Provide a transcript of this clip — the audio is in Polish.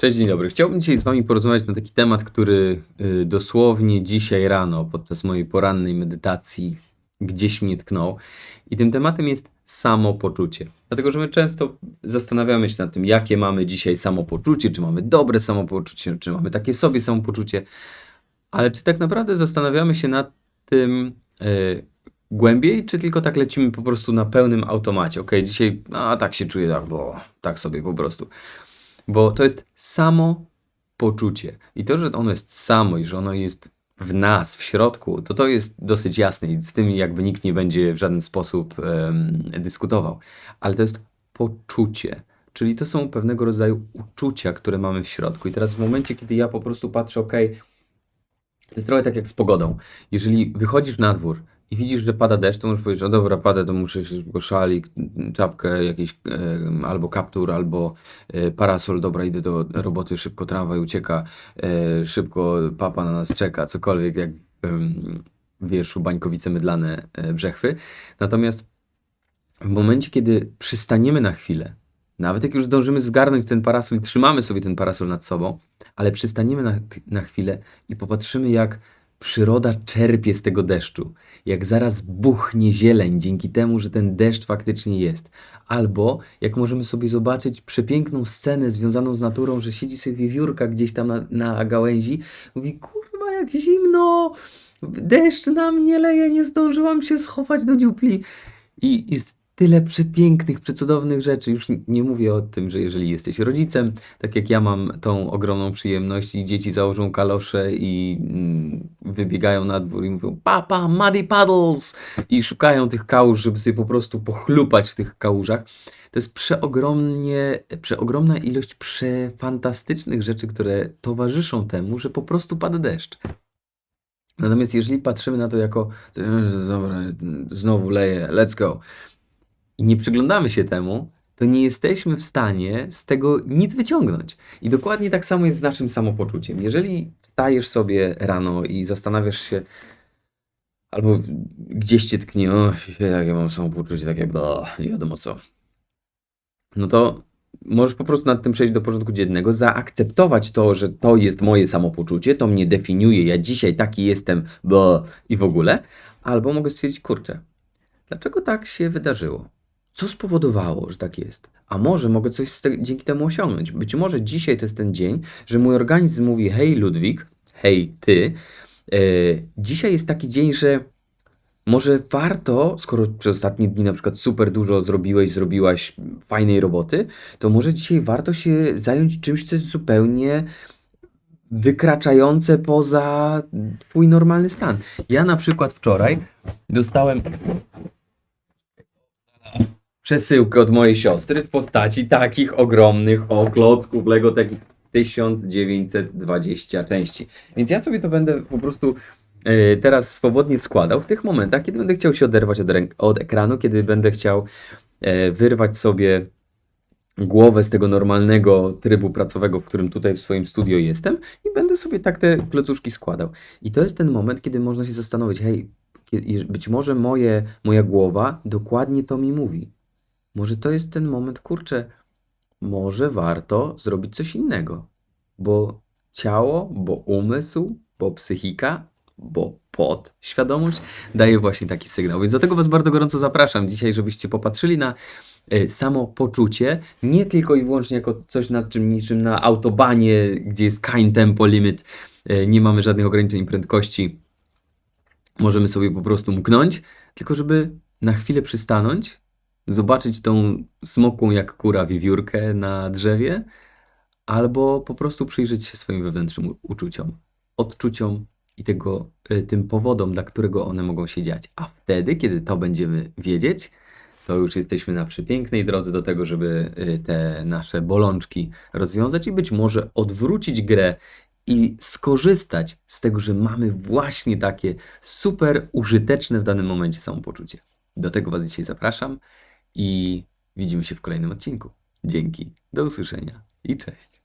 Cześć, dzień dobry. Chciałbym dzisiaj z Wami porozmawiać na taki temat, który y, dosłownie dzisiaj rano, podczas mojej porannej medytacji, gdzieś mnie tknął. I tym tematem jest samopoczucie. Dlatego, że my często zastanawiamy się nad tym, jakie mamy dzisiaj samopoczucie, czy mamy dobre samopoczucie, czy mamy takie sobie samopoczucie. Ale czy tak naprawdę zastanawiamy się nad tym y, głębiej, czy tylko tak lecimy po prostu na pełnym automacie? Ok, dzisiaj, a tak się czuję, tak, bo tak sobie po prostu. Bo to jest samo poczucie. I to, że ono jest samo i że ono jest w nas, w środku, to to jest dosyć jasne i z tym jakby nikt nie będzie w żaden sposób em, dyskutował. Ale to jest poczucie. Czyli to są pewnego rodzaju uczucia, które mamy w środku. I teraz w momencie, kiedy ja po prostu patrzę, ok, to trochę tak jak z pogodą. Jeżeli wychodzisz na dwór i widzisz, że pada deszcz, to możesz powiedzieć, o dobra, pada, to muszę szybko szalik, czapkę, jakiś albo kaptur, albo e, parasol, dobra, idę do roboty, szybko tramwaj ucieka, e, szybko papa na nas czeka, cokolwiek, jak em, w wierszu Bańkowice Mydlane e, Brzechwy. Natomiast w momencie, kiedy przystaniemy na chwilę, nawet jak już zdążymy zgarnąć ten parasol i trzymamy sobie ten parasol nad sobą, ale przystaniemy na, na chwilę i popatrzymy, jak przyroda czerpie z tego deszczu, jak zaraz buchnie zieleń dzięki temu, że ten deszcz faktycznie jest. Albo jak możemy sobie zobaczyć przepiękną scenę związaną z naturą, że siedzi sobie wiewiórka gdzieś tam na, na gałęzi, mówi, kurwa, jak zimno, deszcz na mnie leje, nie zdążyłam się schować do dziupli. I jest tyle przepięknych, przecudownych rzeczy. Już nie mówię o tym, że jeżeli jesteś rodzicem, tak jak ja mam tą ogromną przyjemność i dzieci założą kalosze i mm, wybiegają na dwór i mówią papa, muddy puddles i szukają tych kałuż, żeby sobie po prostu pochlupać w tych kałużach. To jest przeogromnie, przeogromna ilość przefantastycznych rzeczy, które towarzyszą temu, że po prostu pada deszcz. Natomiast jeżeli patrzymy na to jako, "E, dobra, znowu leje, let's go, i nie przyglądamy się temu, to nie jesteśmy w stanie z tego nic wyciągnąć. I dokładnie tak samo jest z naszym samopoczuciem. Jeżeli wstajesz sobie rano i zastanawiasz się, albo gdzieś cię tknie, o, jakie mam samopoczucie, takie bla, nie wiadomo co, no to możesz po prostu nad tym przejść do porządku dziennego, zaakceptować to, że to jest moje samopoczucie, to mnie definiuje, ja dzisiaj taki jestem, bo i w ogóle, albo mogę stwierdzić, kurczę, dlaczego tak się wydarzyło? Co spowodowało, że tak jest? A może mogę coś te, dzięki temu osiągnąć? Być może dzisiaj to jest ten dzień, że mój organizm mówi: Hej, Ludwik, hej, ty. E, dzisiaj jest taki dzień, że może warto, skoro przez ostatnie dni na przykład super dużo zrobiłeś, zrobiłaś fajnej roboty, to może dzisiaj warto się zająć czymś, co jest zupełnie wykraczające poza Twój normalny stan. Ja na przykład wczoraj dostałem przesyłkę od mojej siostry w postaci takich ogromnych o klocków Lego takich 1920 części. Więc ja sobie to będę po prostu e, teraz swobodnie składał w tych momentach, kiedy będę chciał się oderwać od, od ekranu, kiedy będę chciał e, wyrwać sobie głowę z tego normalnego trybu pracowego, w którym tutaj w swoim studio jestem i będę sobie tak te klocuszki składał. I to jest ten moment, kiedy można się zastanowić, hej, być może moje, moja głowa dokładnie to mi mówi. Może to jest ten moment, kurczę, może warto zrobić coś innego, bo ciało, bo umysł, bo psychika, bo podświadomość daje właśnie taki sygnał. Więc do tego Was bardzo gorąco zapraszam dzisiaj, żebyście popatrzyli na e, samo poczucie, nie tylko i wyłącznie jako coś nad czym niczym na autobanie, gdzie jest kind tempo limit, e, nie mamy żadnych ograniczeń prędkości, możemy sobie po prostu mknąć, tylko żeby na chwilę przystanąć, zobaczyć tą smokłą jak kura wiewiórkę na drzewie, albo po prostu przyjrzeć się swoim wewnętrznym uczuciom, odczuciom i tego, y, tym powodom, dla którego one mogą się dziać. A wtedy, kiedy to będziemy wiedzieć, to już jesteśmy na przepięknej drodze do tego, żeby y, te nasze bolączki rozwiązać i być może odwrócić grę i skorzystać z tego, że mamy właśnie takie super użyteczne w danym momencie samopoczucie. Do tego Was dzisiaj zapraszam i widzimy się w kolejnym odcinku. Dzięki, do usłyszenia i cześć.